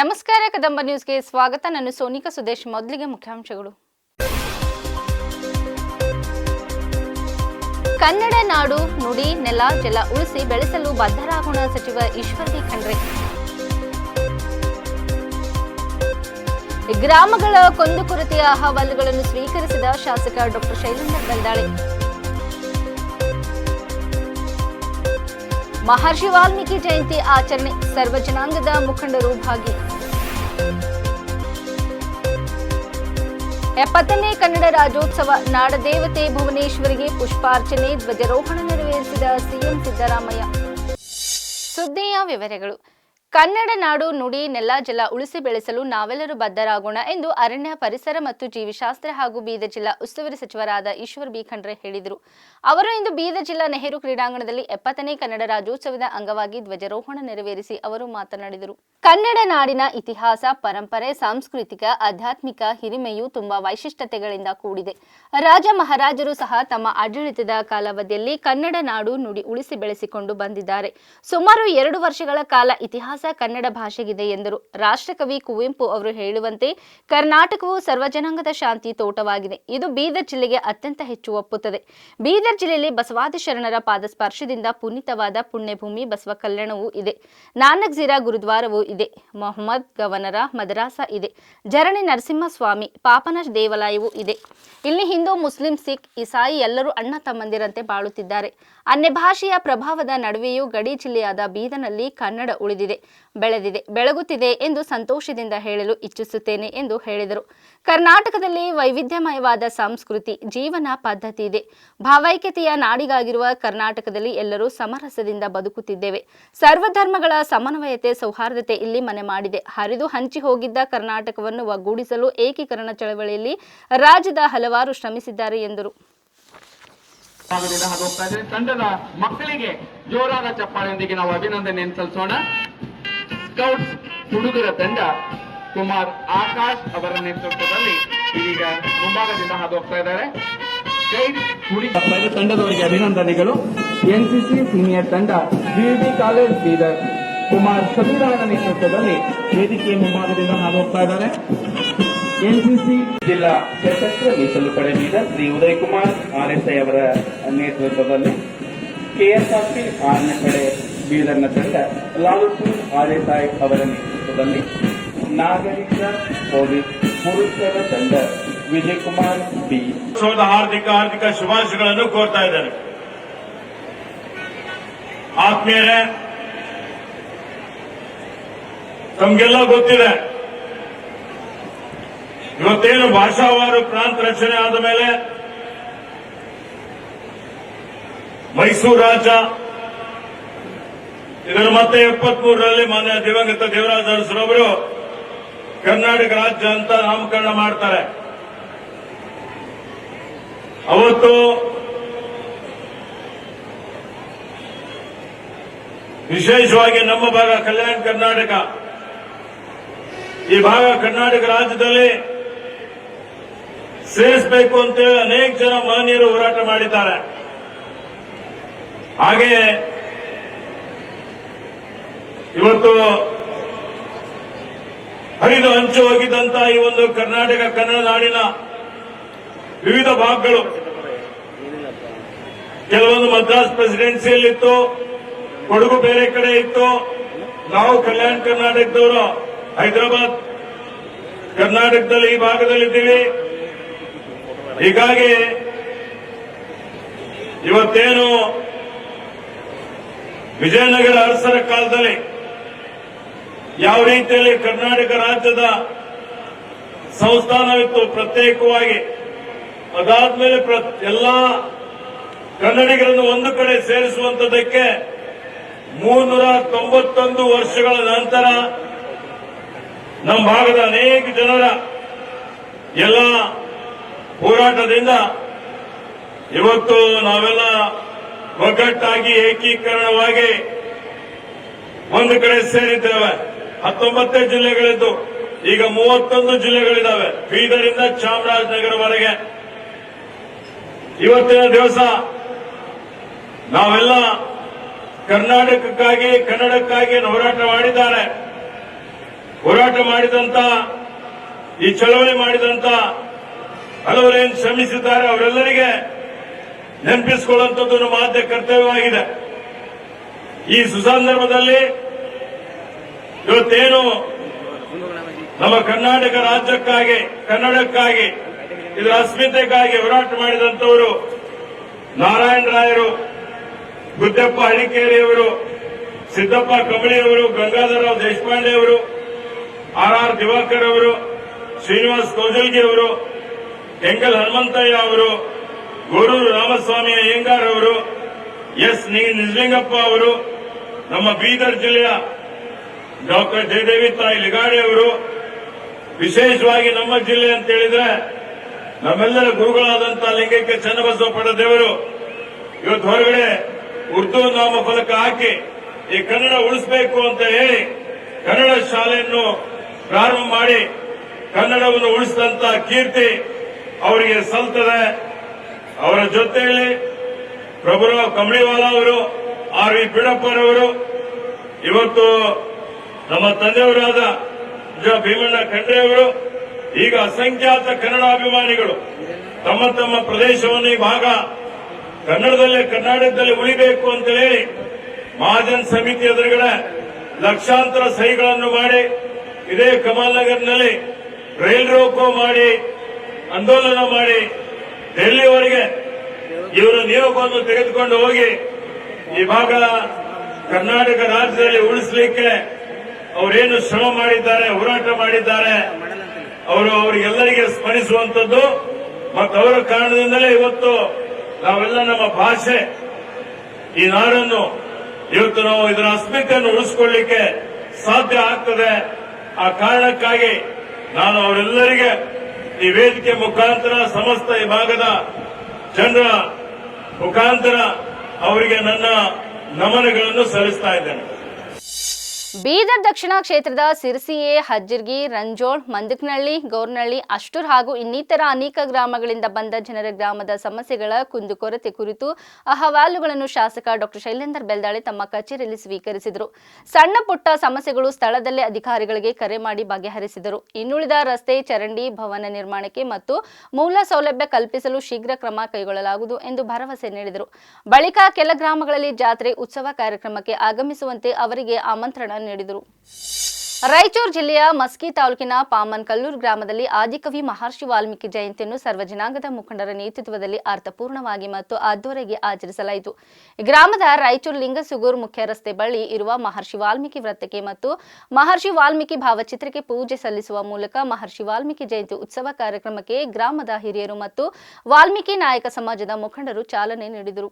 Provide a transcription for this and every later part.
ನಮಸ್ಕಾರ, ಕದಂಬ ನ್ಯೂಸ್ಗೆ ಸ್ವಾಗತ. ನಾನು ಸೋನಿಕಾ ಸುದೇಶ್, ಮೊದಲಿಗೆ ಮುಖ್ಯಾಂಶಗಳು. ಕನ್ನಡ ನಾಡು ನುಡಿ, ನೆಲ, ಜಲ ಉಳಿಸಿ ಬೆಳೆಸಲು ಬದ್ಧರಾಗೋಣ ಸಚಿವ ಈಶ್ವರ್ ಖಂಡ್ರೆ. ಗ್ರಾಮಗಳ ಕುಂದುಕೊರತೆಯ ಅಹವಾಲುಗಳನ್ನು ಸ್ವೀಕರಿಸಿದ ಶಾಸಕ ಡಾಕ್ಟರ್ ಶೈಲೇಂದ್ರ ಬೆಲ್ದಾಳೆ ಮಹರ್ಷಿ ವಾಲ್ಮೀಕಿ ಜಯಂತಿ ಆಚರಣೆ ಸರ್ವಜನಾಂಗದ ಮುಖಂಡರು ಭಾಗಿ. ಎಪ್ಪತ್ತನೇ ಕನ್ನಡ ರಾಜ್ಯೋತ್ಸವ ನಾಡದೇವತೆ ಭುವನೇಶ್ವರಿಗೆ ಪುಷ್ಪಾರ್ಚನೆ ಧ್ವಜಾರೋಹಣ ನೆರವೇರಿಸಿದ ಸಿಎಂ ಸಿದ್ದರಾಮಯ್ಯ. ಸುದ್ದಿಯ ವಿವರಗಳು. ಕನ್ನಡ ನಾಡು ನುಡಿ ನೆಲ ಜಲ ಉಳಿಸಿ ಬೆಳೆಸಲು ನಾವೆಲ್ಲರೂ ಬದ್ಧರಾಗೋಣ ಎಂದು ಅರಣ್ಯ, ಪರಿಸರ ಮತ್ತು ಜೀವಿಶಾಸ್ತ್ರ ಹಾಗೂ ಬೀದರ್ ಜಿಲ್ಲಾ ಉಸ್ತುವಾರಿ ಸಚಿವರಾದ ಈಶ್ವರ್ ಬಿ. ಖಂಡ್ರೆ ಹೇಳಿದರು. ಅವರು ಇಂದು ಬೀದರ್ ಜಿಲ್ಲಾ ನೆಹರು ಕ್ರೀಡಾಂಗಣದಲ್ಲಿ ಎಪ್ಪತ್ತನೇ ಕನ್ನಡ ರಾಜ್ಯೋತ್ಸವದ ಅಂಗವಾಗಿ ಧ್ವಜಾರೋಹಣ ನೆರವೇರಿಸಿ ಅವರು ಮಾತನಾಡಿದರು. ಕನ್ನಡ ನಾಡಿನ ಇತಿಹಾಸ, ಪರಂಪರೆ, ಸಾಂಸ್ಕೃತಿಕ, ಆಧ್ಯಾತ್ಮಿಕ ಹಿರಿಮೆಯು ತುಂಬಾ ವೈಶಿಷ್ಟ್ಯತೆಗಳಿಂದ ಕೂಡಿದೆ. ರಾಜ ಮಹಾರಾಜರು ಸಹ ತಮ್ಮ ಆಡಳಿತದ ಕಾಲಾವಧಿಯಲ್ಲಿ ಕನ್ನಡ ನಾಡು ನುಡಿ ಉಳಿಸಿ ಬೆಳೆಸಿಕೊಂಡು ಬಂದಿದ್ದಾರೆ. ಸುಮಾರು ಎರಡು ವರ್ಷಗಳ ಕಾಲ ಇತಿಹಾಸ ಕನ್ನಡ ಭಾಷೆಗಿದೆ ಎಂದರು. ರಾಷ್ಟ್ರಕವಿ ಕುವೆಂಪು ಅವರು ಹೇಳುವಂತೆ ಕರ್ನಾಟಕವು ಸರ್ವಜನಾಂಗದ ಶಾಂತಿ ತೋಟವಾಗಿದೆ. ಇದು ಬೀದರ್ ಜಿಲ್ಲೆಗೆ ಅತ್ಯಂತ ಹೆಚ್ಚು ಒಪ್ಪುತ್ತದೆ. ಬೀದರ್ ಜಿಲ್ಲೆಯಲ್ಲಿ ಬಸವಾದಿ ಶರಣರ ಪಾದಸ್ಪರ್ಶದಿಂದ ಪುನೀತವಾದ ಪುಣ್ಯಭೂಮಿ ಬಸವ ಕಲ್ಯಾಣವೂ ಇದೆ. ನಾನಕ್ ಜಿರಾ ಗುರುದ್ವಾರವೂ ಇದೆ. ಮೊಹಮ್ಮದ್ ಗವನರ ಮದ್ರಾಸ ಇದೆ. ಜರಣಿ ನರಸಿಂಹಸ್ವಾಮಿ ಪಾಪನ ದೇವಾಲಯವೂ ಇದೆ. ಇಲ್ಲಿ ಹಿಂದೂ, ಮುಸ್ಲಿಂ, ಸಿಖ್, ಇಸಾಯಿ ಎಲ್ಲರೂ ಅಣ್ಣ ತಮ್ಮಂದಿರಂತೆ ಬಾಳುತ್ತಿದ್ದಾರೆ. ಅನ್ಯ ಭಾಷೆಯ ಪ್ರಭಾವದ ನಡುವೆಯೂ ಗಡಿ ಜಿಲ್ಲೆಯಾದ ಬೀದನಲ್ಲಿ ಕನ್ನಡ ಉಳಿದಿದೆ. ಬೆಳೆದಿದೆ, ಬೆಳಗುತ್ತಿದೆ ಎಂದು ಸಂತೋಷದಿಂದ ಹೇಳಲು ಇಚ್ಛಿಸುತ್ತೇನೆ ಎಂದು ಹೇಳಿದರು. ಕರ್ನಾಟಕದಲ್ಲಿ ವೈವಿಧ್ಯಮಯವಾದ ಸಂಸ್ಕೃತಿ, ಜೀವನ ಪದ್ಧತಿ ಇದೆ. ಭಾವೈಕ್ಯತೆಯ ನಾಡಿಗಾಗಿರುವ ಕರ್ನಾಟಕದಲ್ಲಿ ಎಲ್ಲರೂ ಸಮರಸದಿಂದ ಬದುಕುತ್ತಿದ್ದೇವೆ. ಸರ್ವಧರ್ಮಗಳ ಸಮನ್ವಯತೆ, ಸೌಹಾರ್ದತೆ ಇಲ್ಲಿ ಮನೆ ಮಾಡಿದೆ. ಹರಿದು ಹಂಚಿ ಹೋಗಿದ್ದ ಕರ್ನಾಟಕವನ್ನು ಒಗ್ಗೂಡಿಸಲು ಏಕೀಕರಣ ಚಳವಳಿಯಲ್ಲಿ ರಾಜ್ಯದ ಹಲವಾರು ಶ್ರಮಿಸಿದ್ದಾರೆ ಎಂದರು. ತಂಡದ ಮಕ್ಕಳಿಗೆ ಜೋರಾದ ಚಪ್ಪಾಳೆಯೊಂದಿಗೆ ನಾವು ಅಭಿನಂದನೆಯನ್ನು ಸಲ್ಲಿಸೋಣ ಸ್ಕೌಟ್ಸ್ ಹುಡುಗರ ತಂಡ ಕುಮಾರ್ ಆಕಾಶ್ ಅವರ ನೇತೃತ್ವದಲ್ಲಿ ಇದೀಗ ಮುಂಭಾಗದಿಂದ ಹಾದು ಹೋಗ್ತಾ ಇದ್ದಾರೆ ತಂಡದವರಿಗೆ ಅಭಿನಂದನೆಗಳು. ಎನ್ಸಿಸಿ ಸೀನಿಯರ್ ತಂಡ B B college Bidar Kumar ಸಮೀರಾನ ನೇತೃತ್ವದಲ್ಲಿ ವೇದಿಕೆಯ ಮುಂಭಾಗದಿಂದ ಹಾದು ಹೋಗ್ತಾ ಇದ್ದಾರೆ. ಎನ್ಸಿಸಿ ಜಿಲ್ಲಾ ಸಶಸ್ತ್ರ ಮೀಸಲು ಪಡೆ ಬೀದರ್ ಶ್ರೀ ಉದಯ್ ಕುಮಾರ್ ಆರ್ಎಸ್ಐ ಅವರ ನೇತೃತ್ವದಲ್ಲಿ ಕೆಎಸ್ಆರ್ಪಿ ಆರನೇ ಪಡೆ ಬೀದರ್ನ ತಂಡ ಲಾಲ್ಪುರ್ ಆರ್ಎಸ್ಐ ಅವರ ನೇತೃತ್ವದಲ್ಲಿ ನಾಗರಿಕ ಪೊಲೀಸ್ ಪುರುಷರ ತಂಡ ವಿಜಯ್ ಕುಮಾರ್ ಬಿ ಹಾರ್ದಿಕ ಹಾರ್ದಿಕ ಶುಭಾಶಯಗಳನ್ನು ಕೋರ್ತಾ ಇದ್ದಾರೆ. ಆತ್ಮೀಯರೇ, ತಮಗೆಲ್ಲ ಗೊತ್ತಿದೆ. ಇವತ್ತೇನು ಭಾಷಾವಾರು ಪ್ರಾಂತ ರಚನೆ ಆದ ಮೇಲೆ ಮೈಸೂರು ರಾಜ್ಯ ಇದನ್ನು ಮತ್ತೆ ಎಪ್ಪತ್ಮೂರರಲ್ಲಿ ಮಾನ್ಯ ದಿವಂಗತ ದೇವರಾಜ ಅರಸರವರು ಕರ್ನಾಟಕ ರಾಜ್ಯ ಅಂತ ನಾಮಕರಣ ಮಾಡ್ತಾರೆ. ಅವತ್ತು ವಿಶೇಷವಾಗಿ ನಮ್ಮ ಭಾಗ ಕಲ್ಯಾಣ ಕರ್ನಾಟಕ. ಈ ಭಾಗ ಕರ್ನಾಟಕ ರಾಜ್ಯದಲ್ಲಿ ಸೇರಿಸಬೇಕು ಅಂತೇಳಿ ಅನೇಕ ಜನ ಮಾನ್ಯರು ಹೋರಾಟ ಮಾಡಿದ್ದಾರೆ. ಹಾಗೆಯೇ ಇವತ್ತು ಹರಿದು ಹಂಚು ಹೋಗಿದ್ದಂತ ಈ ಒಂದು ಕರ್ನಾಟಕ, ಕನ್ನಡ ನಾಡಿನ ವಿವಿಧ ಭಾಗಗಳು. ಕೆಲವೊಂದು ಮದ್ರಾಸ್ ಪ್ರೆಸಿಡೆನ್ಸಿಯಲ್ಲಿತ್ತು, ಕೊಡಗು ಬೇರೆ ಕಡೆ ಇತ್ತು. ನಾವು ಕಲ್ಯಾಣ ಕರ್ನಾಟಕದವರು ಹೈದರಾಬಾದ್, ಕರ್ನಾಟಕದಲ್ಲಿ ಈ ಭಾಗದಲ್ಲಿದ್ದೀವಿ. ಹೀಗಾಗಿ ಇವತ್ತೇನು ವಿಜಯನಗರ ಅರಸರ ಕಾಲದಲ್ಲಿ ಯಾವ ರೀತಿಯಲ್ಲಿ ಕರ್ನಾಟಕ ರಾಜ್ಯದ ಸಂಸ್ಥಾನವಿತ್ತು ಪ್ರತ್ಯೇಕವಾಗಿ, ಅದಾದ್ಮೇಲೆ ಮೇಲೆ ಎಲ್ಲಾ ಕನ್ನಡಿಗರನ್ನು ಒಂದು ಕಡೆ ಸೇರಿಸುವಂತದಕ್ಕೆ ಮೂರ್ನೂರ ತೊಂಬತ್ತೊಂದು ವರ್ಷಗಳ ನಂತರ ನಮ್ಮ ಭಾಗದ ಅನೇಕ ಜನರ ಎಲ್ಲ ಹೋರಾಟದಿಂದ ಇವತ್ತು ನಾವೆಲ್ಲ ಒಗ್ಗಟ್ಟಾಗಿ ಏಕೀಕರಣವಾಗಿ ಒಂದು ಕಡೆ ಸೇರಿದ್ದೇವೆ. ಹತ್ತೊಂಬತ್ತೇ ಜಿಲ್ಲೆಗಳಿದ್ದು ಈಗ ಮೂವತ್ತೊಂದು ಜಿಲ್ಲೆಗಳಿದ್ದಾವೆ. ಬೀದರಿಂದ ಚಾಮರಾಜನಗರವರೆಗೆ. ಇವತ್ತಿನ ದಿವಸ ನಾವೆಲ್ಲ ಕರ್ನಾಟಕಕ್ಕಾಗಿ, ಕನ್ನಡಕ್ಕಾಗಿ ಹೋರಾಟ ಮಾಡಿದ್ದಾರೆ. ಹೋರಾಟ ಮಾಡಿದಂತ, ಈ ಚಳವಳಿ ಮಾಡಿದಂತ ಹಲವರೇನು ಶ್ರಮಿಸಿದ್ದಾರೆ ಅವರೆಲ್ಲರಿಗೆ ನೆನಪಿಸಿಕೊಳ್ಳುವಂಥದ್ದು ನಮ್ಮ ಆದ್ಯ ಕರ್ತವ್ಯವಾಗಿದೆ. ಈ ಸುಸಂದರ್ಭದಲ್ಲಿ ಇವತ್ತೇನು ನಮ್ಮ ಕರ್ನಾಟಕ ರಾಜ್ಯಕ್ಕಾಗಿ, ಕನ್ನಡಕ್ಕಾಗಿ, ಇದರ ಅಸ್ಮಿತೆಗಾಗಿ ಹೋರಾಟ ಮಾಡಿದಂತವರು ನಾರಾಯಣ ರಾಯರು ಗುದ್ದಪ್ಪ ಹಳಿಕೇರಿಯವರು, ಸಿದ್ದಪ್ಪ ಕಂಬಳಿಯವರು ಗಂಗಾಧರರಾವ್ ದೇಶಪಾಂಡೆ ಅವರು, ಆರ್ ಆರ್ ದಿವಾಕರ್ ಅವರು, ಶ್ರೀನಿವಾಸ್ ಕೌಜಲ್ಗಿ ಅವರು ಎಂಗಲ್ ಹನುಮಂತಯ್ಯ ಅವರು, ಗೋರೂರು ರಾಮಸ್ವಾಮಿ ಅಯ್ಯಂಗಾರ್ ಅವರು, ಎಸ್ ನಿಜಲಿಂಗಪ್ಪ ಅವರು, ನಮ್ಮ ಬೀದರ್ ಜಿಲ್ಲೆಯ ಡಾಕ್ಟರ್ ಜಯದೇವಿ ತಾಯಿ ಲಿಗಾಡೆ ಅವರು, ವಿಶೇಷವಾಗಿ ನಮ್ಮ ಜಿಲ್ಲೆ ಅಂತ ಹೇಳಿದ್ರೆ, ನಮ್ಮೆಲ್ಲರ ಗುರುಗಳಾದಂತಹ ಲಿಂಗೈಕ್ಯ ಚನ್ನಬಸವ ಪಡದೇವರು ಇವತ್ತು ಹೊರಗಡೆ ಉರ್ದು ನಾಮಫಲಕ ಹಾಕಿ ಈ ಕನ್ನಡ ಉಳಿಸಬೇಕು ಅಂತ ಹೇಳಿ ಕನ್ನಡ ಶಾಲೆಯನ್ನು ಪ್ರಾರಂಭ ಮಾಡಿ ಕನ್ನಡವನ್ನು ಉಳಿಸಿದಂತ ಕೀರ್ತಿ ಅವರಿಗೆ ಸಲ್ತದೆ. ಅವರ ಜೊತೆಯಲ್ಲಿ ಪ್ರಭುರಾವ್ ಕಂಬಳಿವಾಲ ಅವರು, ಆರ್ ವಿ ಪಿಡಪ್ಪರವರು, ಇವತ್ತು ನಮ್ಮ ತಂದೆಯವರಾದ ಭೀಮಣ್ಣ ಖಂಡ್ರೆ ಅವರು, ಈಗ ಅಸಂಖ್ಯಾತ ಕನ್ನಡ ಅಭಿಮಾನಿಗಳು, ತಮ್ಮ ತಮ್ಮ ಪ್ರದೇಶವನ್ನು ಈ ಭಾಗ ಕನ್ನಡದಲ್ಲೇ, ಕರ್ನಾಟಕದಲ್ಲಿ ಉಳಿಬೇಕು ಅಂತ ಹೇಳಿ ಮಹಾಜನ್ ಸಮಿತಿ ಎದುರುಗಡೆ ಲಕ್ಷಾಂತರ ಸಹಿಗಳನ್ನು ಮಾಡಿ, ಇದೇ ಕಮಲ್ ನಗರ್ನಲ್ಲಿ ರೈಲ್ ರೋಕೋ ಮಾಡಿ, ಆಂದೋಲನ ಮಾಡಿ ಡೆಲ್ಲಿವರೆಗೆ ಇವರ ನಿಯೋಗವನ್ನು ತೆಗೆದುಕೊಂಡು ಹೋಗಿ ಈ ಭಾಗ ಕರ್ನಾಟಕ ರಾಜ್ಯದಲ್ಲಿ ಉಳಿಸಲಿಕ್ಕೆ ಅವರೇನು ಶ್ರಮ ಮಾಡಿದ್ದಾರೆ, ಹೋರಾಟ ಮಾಡಿದ್ದಾರೆ, ಅವರು ಅವರಿಗೆಲ್ಲರಿಗೆ ಸ್ಮರಿಸುವಂತದ್ದು ಮತ್ತು ಅವರ ಕಾರಣದಿಂದಲೇ ಇವತ್ತು ನಾವೆಲ್ಲ ನಮ್ಮ ಭಾಷೆ, ಈ ನಾಡನ್ನು ಇವತ್ತು ನಾವು ಇದರ ಅಸ್ಮಿತೆಯನ್ನು ಉಳಿಸಿಕೊಳ್ಳಿಕ್ಕೆ ಸಾಧ್ಯ ಆಗ್ತದೆ. ಆ ಕಾರಣಕ್ಕಾಗಿ ನಾನು ಅವರೆಲ್ಲರಿಗೆ ಈ ವೇದಿಕೆ ಮುಖಾಂತರ, ಸಮಸ್ತ ಈ ಭಾಗದ ಜನರ ಮುಖಾಂತರ ಅವರಿಗೆ ನನ್ನ ನಮನಗಳನ್ನು ಸಲ್ಲಿಸ್ತಾ ಇದ್ದೇನೆ. ಬೀದರ್ ದಕ್ಷಿಣ ಕ್ಷೇತ್ರದ ಸಿರ್ಸಿಯೆ ಹಜ್ಜಿರ್ಗಿ, ರಂಜೋಳ್, ಮಂದಕ್ನಳ್ಳಿ ಗೌರ್ನಹಳ್ಳಿ ಅಷ್ಟೂರ್ ಹಾಗೂ ಇನ್ನಿತರ ಅನೇಕ ಗ್ರಾಮಗಳಿಂದ ಬಂದ ಜನರ ಗ್ರಾಮದ ಸಮಸ್ಯೆಗಳ ಕುಂದುಕೊರತೆ ಕುರಿತು ಅಹವಾಲುಗಳನ್ನು ಶಾಸಕ ಡಾಕ್ಟರ್ ಶೈಲೇಂದರ್ ಬೆಲ್ದಾಳೆ ತಮ್ಮ ಕಚೇರಿಯಲ್ಲಿ ಸ್ವೀಕರಿಸಿದರು. ಸಣ್ಣ ಪುಟ್ಟ ಸಮಸ್ಯೆಗಳು ಸ್ಥಳದಲ್ಲೇ ಅಧಿಕಾರಿಗಳಿಗೆ ಕರೆ ಮಾಡಿ ಬಗೆಹರಿಸಿದರು. ಇನ್ನುಳಿದ ರಸ್ತೆ, ಚರಂಡಿ, ಭವನ ನಿರ್ಮಾಣಕ್ಕೆ ಮತ್ತು ಮೂಲ ಸೌಲಭ್ಯ ಕಲ್ಪಿಸಲು ಶೀಘ್ರ ಕ್ರಮ ಕೈಗೊಳ್ಳಲಾಗುವುದು ಎಂದು ಭರವಸೆ ನೀಡಿದರು. ಬಳಿಕ ಕೆಲ ಗ್ರಾಮಗಳಲ್ಲಿ ಜಾತ್ರೆ, ಉತ್ಸವ ಕಾರ್ಯಕ್ರಮಕ್ಕೆ ಆಗಮಿಸುವಂತೆ ಅವರಿಗೆ ಆಮಂತ್ರಣ ನೀಡಿದರು. ರಾಯಚೂರು ಜಿಲ್ಲೆಯ ಮಸ್ಕಿ ತಾಲೂಕಿನ ಪಾಮನ್ ಕಲ್ಲೂರು ಗ್ರಾಮದಲ್ಲಿ ಆದಿಕವಿ ಮಹರ್ಷಿ ವಾಲ್ಮೀಕಿ ಜಯಂತಿಯನ್ನು ಸರ್ವ ಜನಾಂಗದ ಮುಖಂಡರ ನೇತೃತ್ವದಲ್ಲಿ ಅರ್ಥಪೂರ್ಣವಾಗಿ ಮತ್ತು ಅದ್ದೂರಿಗೆ ಆಚರಿಸಲಾಯಿತು. ಗ್ರಾಮದ ರಾಯಚೂರು ಲಿಂಗಸುಗೂರು ಮುಖ್ಯ ರಸ್ತೆ ಬಳಿ ಇರುವ ಮಹರ್ಷಿ ವಾಲ್ಮೀಕಿ ವೃತ್ತಕ್ಕೆ ಮತ್ತು ಮಹರ್ಷಿ ವಾಲ್ಮೀಕಿ ಭಾವಚಿತ್ರಕ್ಕೆ ಪೂಜೆ ಸಲ್ಲಿಸುವ ಮೂಲಕ ಮಹರ್ಷಿ ವಾಲ್ಮೀಕಿ ಜಯಂತಿ ಉತ್ಸವ ಕಾರ್ಯಕ್ರಮಕ್ಕೆ ಗ್ರಾಮದ ಹಿರಿಯರು ಮತ್ತು ವಾಲ್ಮೀಕಿ ನಾಯಕ ಸಮಾಜದ ಮುಖಂಡರು ಚಾಲನೆ ನೀಡಿದರು.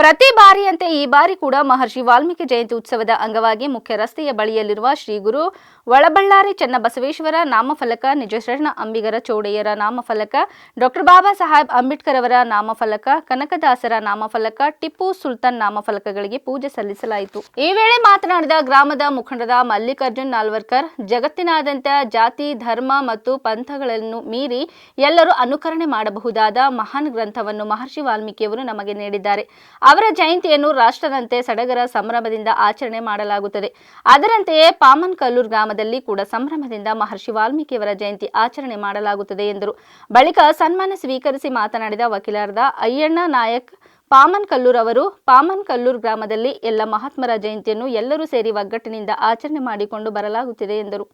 ಪ್ರತಿ ಬಾರಿಯಂತೆ ಈ ಬಾರಿ ಕೂಡ ಮಹರ್ಷಿ ವಾಲ್ಮೀಕಿ ಜಯಂತಿ ಉತ್ಸವದ ಅಂಗವಾಗಿ ಮುಖ್ಯ ರಸ್ತೆಯ ಬಳಿಯಲ್ಲಿರುವ ಶ್ರೀ ಗುರು ಒಳಬಳ್ಳಾರಿ ಚನ್ನಬಸವೇಶ್ವರ ನಾಮಫಲಕ, ನಿಜಶರಣ ಅಂಬಿಗರ ಚೌಡೆಯರ ನಾಮಫಲಕ, ಡಾಕ್ಟರ್ ಬಾಬಾ ಸಾಹೇಬ್ ಅಂಬೇಡ್ಕರ್ ಅವರ ನಾಮಫಲಕ, ಕನಕದಾಸರ ನಾಮಫಲಕ, ಟಿಪ್ಪು ಸುಲ್ತಾನ್ ನಾಮಫಲಕಗಳಿಗೆ ಪೂಜೆ ಸಲ್ಲಿಸಲಾಯಿತು. ಈ ವೇಳೆ ಮಾತನಾಡಿದ ಗ್ರಾಮದ ಮುಖಂಡರ ಮಲ್ಲಿಕಾರ್ಜುನ್ ನಾಲ್ವರ್ಕರ್, ಜಗತ್ತಿನಾದ್ಯಂತ ಜಾತಿ, ಧರ್ಮ ಮತ್ತು ಪಂಥಗಳನ್ನು ಮೀರಿ ಎಲ್ಲರೂ ಅನುಕರಣೆ ಮಾಡಬಹುದಾದ ಮಹಾನ್ ಗ್ರಂಥವನ್ನು ಮಹರ್ಷಿ ವಾಲ್ಮೀಕಿಯವರು ನಮಗೆ ನೀಡಿದ್ದಾರೆ. ಅವರ ಜಯಂತಿಯನ್ನು ರಾಷ್ಟ್ರದಂತೆ ಸಡಗರ ಸಂಭ್ರಮದಿಂದ ಆಚರಣೆ ಮಾಡಲಾಗುತ್ತದೆ. ಅದರಂತೆಯೇ ಪಾಮನ್ ಕಲ್ಲೂರ್ ಗ್ರಾಮದಲ್ಲಿ ಕೂಡ ಸಂಭ್ರಮದಿಂದ ಮಹರ್ಷಿ ವಾಲ್ಮೀಕಿಯವರ ಜಯಂತಿ ಆಚರಣೆ ಮಾಡಲಾಗುತ್ತದೆ ಎಂದರು. ಬಳಿಕ ಸನ್ಮಾನ ಸ್ವೀಕರಿಸಿ ಮಾತನಾಡಿದ ವಕೀಲರಾದ ಅಯ್ಯಣ್ಣ ನಾಯಕ್, ಪಾಮನ್ ಕಲ್ಲೂರ್ ಅವರು, ಪಾಮನ್ ಕಲ್ಲೂರ್ ಗ್ರಾಮದಲ್ಲಿ ಎಲ್ಲ ಮಹಾತ್ಮರ ಜಯಂತಿಯನ್ನು ಎಲ್ಲರೂ ಸೇರಿ ಒಗ್ಗಟ್ಟಿನಿಂದ ಆಚರಣೆ ಮಾಡಿಕೊಂಡು ಬರಲಾಗುತ್ತಿದೆ ಎಂದರು.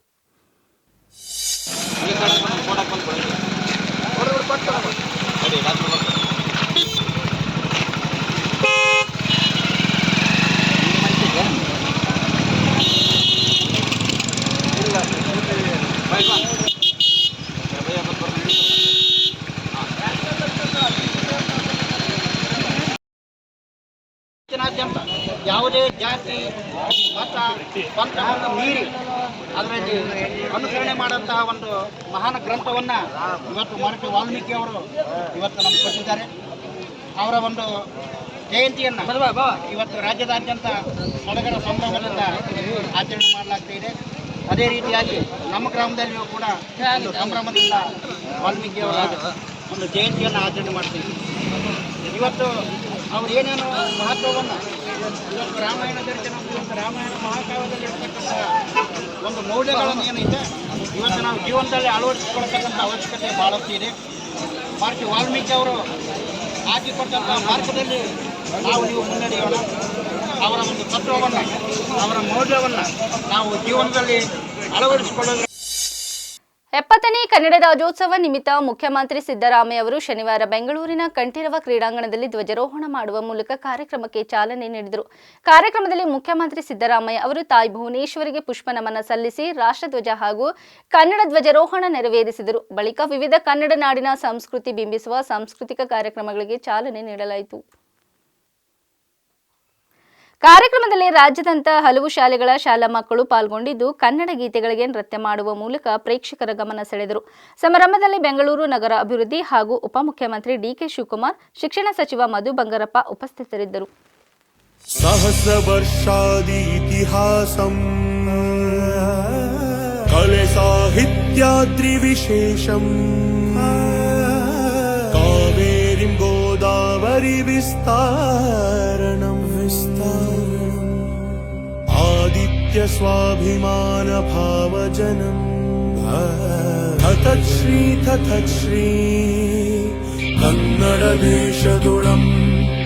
ಒಂದು ಮಹಾನ್ ಗ್ರಂಥವನ್ನ ಇವತ್ತು ಮಹರ್ಷಿ ವಾಲ್ಮೀಕಿ ಅವರು ಇವತ್ತು ನಮ್ಗೆ ಕೊಟ್ಟಿದ್ದಾರೆ. ಅವರ ಒಂದು ಜಯಂತಿಯನ್ನ ಇವತ್ತು ರಾಜ್ಯದಾದ್ಯಂತ ಸಡಗರ ಸಂಭ್ರಮದಿಂದ ಆಚರಣೆ ಮಾಡಲಾಗ್ತಾ ಇದೆ. ಅದೇ ರೀತಿಯಾಗಿ ನಮ್ಮ ಗ್ರಾಮದಲ್ಲಿಯೂ ಕೂಡ ಸಂಭ್ರಮದಿಂದ ವಾಲ್ಮೀಕಿ ಅವರ ಒಂದು ಜಯಂತಿಯನ್ನು ಆಚರಣೆ ಮಾಡ್ತೀವಿ ಇವತ್ತು ಅವ್ರು ಏನೇನು ಮಹತ್ವವನ್ನು ಇವತ್ತು ರಾಮಾಯಣ ದರ್ಶನ ರಾಮಾಯಣ ಮಹಾಕಾವ್ಯದಲ್ಲಿ ಇರ್ತಕ್ಕಂಥ ಒಂದು ಮೌಲ್ಯಗಳನ್ನು ಏನೈತೆ ಇವತ್ತು ನಾವು ಜೀವನದಲ್ಲಿ ಅಳವಡಿಸಿಕೊಳ್ತಕ್ಕಂಥ ಅವಶ್ಯಕತೆ ಭಾಳಷ್ಟು ಇದೆ. ಮಾರ್ಚ್ ವಾಲ್ಮೀಕಿ ಅವರು ಹಾಕಿಕೊಟ್ಟಂಥ ಮಾರ್ಗದಲ್ಲಿ ನಾವು ನೀವು ಮುನ್ನಡೆಯೋಣ ಅವರ ಒಂದು ತತ್ವವನ್ನು, ಅವರ ಮೌಲ್ಯವನ್ನು ನಾವು ಜೀವನದಲ್ಲಿ ಅಳವಡಿಸಿಕೊಳ್ಳೋದ್ರ ಕನ್ನಡ ರಾಜ್ಯೋತ್ಸವ ನಿಮಿತ್ತ ಮುಖ್ಯಮಂತ್ರಿ ಸಿದ್ದರಾಮಯ್ಯ ಅವರು ಶನಿವಾರ ಬೆಂಗಳೂರಿನ ಕಂಠೀರವ ಕ್ರೀಡಾಂಗಣದಲ್ಲಿ ಧ್ವಜಾರೋಹಣ ಮಾಡುವ ಮೂಲಕ ಕಾರ್ಯಕ್ರಮಕ್ಕೆ ಚಾಲನೆ ನೀಡಿದರು. ಕಾರ್ಯಕ್ರಮದಲ್ಲಿ ಮುಖ್ಯಮಂತ್ರಿ ಸಿದ್ದರಾಮಯ್ಯ ಅವರು ತಾಯಿ ಭುವನೇಶ್ವರಿಗೆ ಪುಷ್ಪ ನಮನ ಸಲ್ಲಿಸಿ ರಾಷ್ಟ್ರಧ್ವಜ ಹಾಗೂ ಕನ್ನಡ ಧ್ವಜಾರೋಹಣ ನೆರವೇರಿಸಿದರು. ಬಳಿಕ ವಿವಿಧ ಕನ್ನಡ ನಾಡಿನ ಸಂಸ್ಕೃತಿ ಬಿಂಬಿಸುವ ಸಾಂಸ್ಕೃತಿಕ ಕಾರ್ಯಕ್ರಮಗಳಿಗೆ ಚಾಲನೆ ನೀಡಲಾಯಿತು. ಕಾರ್ಯಕ್ರಮದಲ್ಲಿ ರಾಜ್ಯದಂತ ಹಲವು ಶಾಲೆಗಳ ಶಾಲಾ ಮಕ್ಕಳು ಪಾಲ್ಗೊಂಡಿದ್ದು ಕನ್ನಡ ಗೀತೆಗಳಿಗೆ ನೃತ್ಯ ಮಾಡುವ ಮೂಲಕ ಪ್ರೇಕ್ಷಕರ ಗಮನ ಸೆಳೆದರು. ಸಮಾರಂಭದಲ್ಲಿ ಬೆಂಗಳೂರು ನಗರ ಅಭಿವೃದ್ಧಿ ಹಾಗೂ ಉಪಮುಖ್ಯಮಂತ್ರಿ ಡಿಕೆ ಶಿವಕುಮಾರ್, ಶಿಕ್ಷಣ ಸಚಿವ ಮಧು ಬಂಗಾರಪ್ಪ ಉಪಸ್ಥಿತರಿದ್ದರು. ಕಾವೇರಿಂ ಗೋದಾವರಿ ವಿಸ್ತಾರಣಂ. स्वाभिमान भावचनम् अथत् श्री तथत् श्री कन्नड देशदुडम्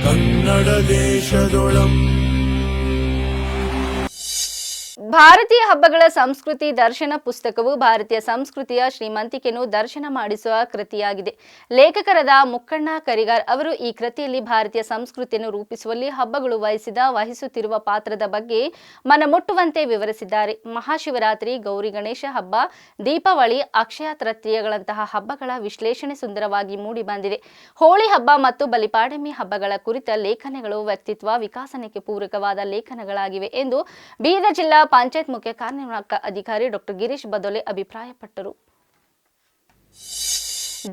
कन्नड देशदुडम् ಭಾರತೀಯ ಹಬ್ಬಗಳ ಸಂಸ್ಕೃತಿ ದರ್ಶನ ಪುಸ್ತಕವು ಭಾರತೀಯ ಸಂಸ್ಕೃತಿಯ ಶ್ರೀಮಂತಿಕೆಯನ್ನು ದರ್ಶನ ಮಾಡಿಸುವ ಕೃತಿಯಾಗಿದೆ. ಲೇಖಕರಾದ ಮುಕ್ಕಣ್ಣ ಕರಿಗಾರ್ ಅವರು ಈ ಕೃತಿಯಲ್ಲಿ ಭಾರತೀಯ ಸಂಸ್ಕೃತಿಯನ್ನು ರೂಪಿಸುವಲ್ಲಿ ಹಬ್ಬಗಳು ವಹಿಸಿದ, ವಹಿಸುತ್ತಿರುವ ಪಾತ್ರದ ಬಗ್ಗೆ ಮನಮುಟ್ಟುವಂತೆ ವಿವರಿಸಿದ್ದಾರೆ. ಮಹಾಶಿವರಾತ್ರಿ, ಗೌರಿ ಗಣೇಶ ಹಬ್ಬ, ದೀಪಾವಳಿ, ಅಕ್ಷಯ ತೃತೀಯಗಳಂತಹ ಹಬ್ಬಗಳ ವಿಶ್ಲೇಷಣೆ ಸುಂದರವಾಗಿ ಮೂಡಿಬಂದಿದೆ ಹೋಳಿ ಹಬ್ಬ ಮತ್ತು ಬಲಿಪಾಡಮಿ ಹಬ್ಬಗಳ ಕುರಿತ ಲೇಖನಗಳು ವ್ಯಕ್ತಿತ್ವ ವಿಕಾಸನಕ್ಕೆ ಪೂರಕವಾದ ಲೇಖನಗಳಾಗಿವೆ ಎಂದು ಬೀದರ್ ಜಿಲ್ಲಾ ಪಂಚಾಯತ್ ಮುಖ್ಯ ಕಾರ್ಯನಿರ್ವಾಹಕ ಅಧಿಕಾರಿ ಡಾಕ್ಟರ್ ಗಿರೀಶ್ ಬದೋಲೆ ಅಭಿಪ್ರಾಯಪಟ್ಟರು.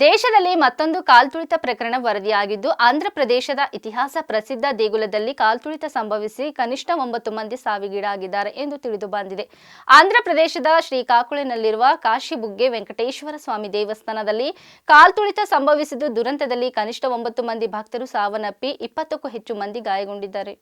ದೇಶದಲ್ಲಿ ಮತ್ತೊಂದು ಕಾಲ್ತುಳಿತ ಪ್ರಕರಣ ವರದಿಯಾಗಿದ್ದು ಆಂಧ್ರಪ್ರದೇಶದ ಇತಿಹಾಸ ಪ್ರಸಿದ್ಧ ದೇಗುಲದಲ್ಲಿ ಕಾಲ್ತುಳಿತ ಸಂಭವಿಸಿ ಕನಿಷ್ಠ ಒಂಬತ್ತು ಮಂದಿ ಸಾವಿಗೀಡಾಗಿದ್ದಾರೆ ಎಂದು ತಿಳಿದು ಬಂದಿದೆ. ಆಂಧ್ರಪ್ರದೇಶದ ಶ್ರೀಕಾಕುಳಿನಲ್ಲಿರುವ ಕಾಶಿಬುಗ್ಗೆ ವೆಂಕಟೇಶ್ವರ ಸ್ವಾಮಿ ದೇವಸ್ಥಾನದಲ್ಲಿ ಕಾಲ್ತುಳಿತ ಸಂಭವಿಸಿದ್ದು, ದುರಂತದಲ್ಲಿ ಕನಿಷ್ಠ ಒಂಬತ್ತು ಮಂದಿ ಭಕ್ತರು ಸಾವನ್ನಪ್ಪಿ ಇಪ್ಪತ್ತಕ್ಕೂ ಹೆಚ್ಚು ಮಂದಿ ಗಾಯಗೊಂಡಿದ್ದಾರೆ.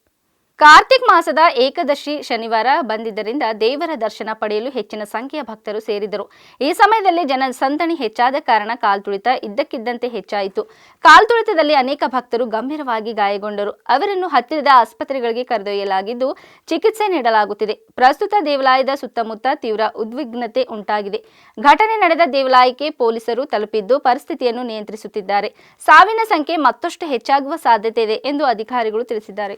ಕಾರ್ತಿಕ್ ಮಾಸದ ಏಕದಶಿ ಶನಿವಾರ ಬಂದಿದ್ದರಿಂದ ದೇವರ ದರ್ಶನ ಪಡೆಯಲು ಹೆಚ್ಚಿನ ಸಂಖ್ಯೆಯ ಭಕ್ತರು ಸೇರಿದರು. ಈ ಸಮಯದಲ್ಲಿ ಜನ ಸಂದಣಿ ಹೆಚ್ಚಾದ ಕಾರಣ ಕಾಲ್ತುಳಿತ ಇದ್ದಕ್ಕಿದ್ದಂತೆ ಹೆಚ್ಚಾಯಿತು. ಕಾಲ್ತುಳಿತದಲ್ಲಿ ಅನೇಕ ಭಕ್ತರು ಗಂಭೀರವಾಗಿ ಗಾಯಗೊಂಡರು. ಅವರನ್ನು ಹತ್ತಿರದ ಆಸ್ಪತ್ರೆಗಳಿಗೆ ಕರೆದೊಯ್ಯಲಾಗಿದ್ದು ಚಿಕಿತ್ಸೆ ನೀಡಲಾಗುತ್ತಿದೆ. ಪ್ರಸ್ತುತ ದೇವಾಲಯದ ಸುತ್ತಮುತ್ತ ತೀವ್ರ ಉದ್ವಿಗ್ನತೆ ಉಂಟಾಗಿದೆ. ಘಟನೆ ನಡೆದ ದೇವಾಲಯಕ್ಕೆ ಪೊಲೀಸರು ತಲುಪಿದ್ದು ಪರಿಸ್ಥಿತಿಯನ್ನು ನಿಯಂತ್ರಿಸುತ್ತಿದ್ದಾರೆ. ಸಾವಿನ ಸಂಖ್ಯೆ ಮತ್ತಷ್ಟು ಹೆಚ್ಚಾಗುವ ಸಾಧ್ಯತೆ ಇದೆ ಎಂದು ಅಧಿಕಾರಿಗಳು ತಿಳಿಸಿದ್ದಾರೆ.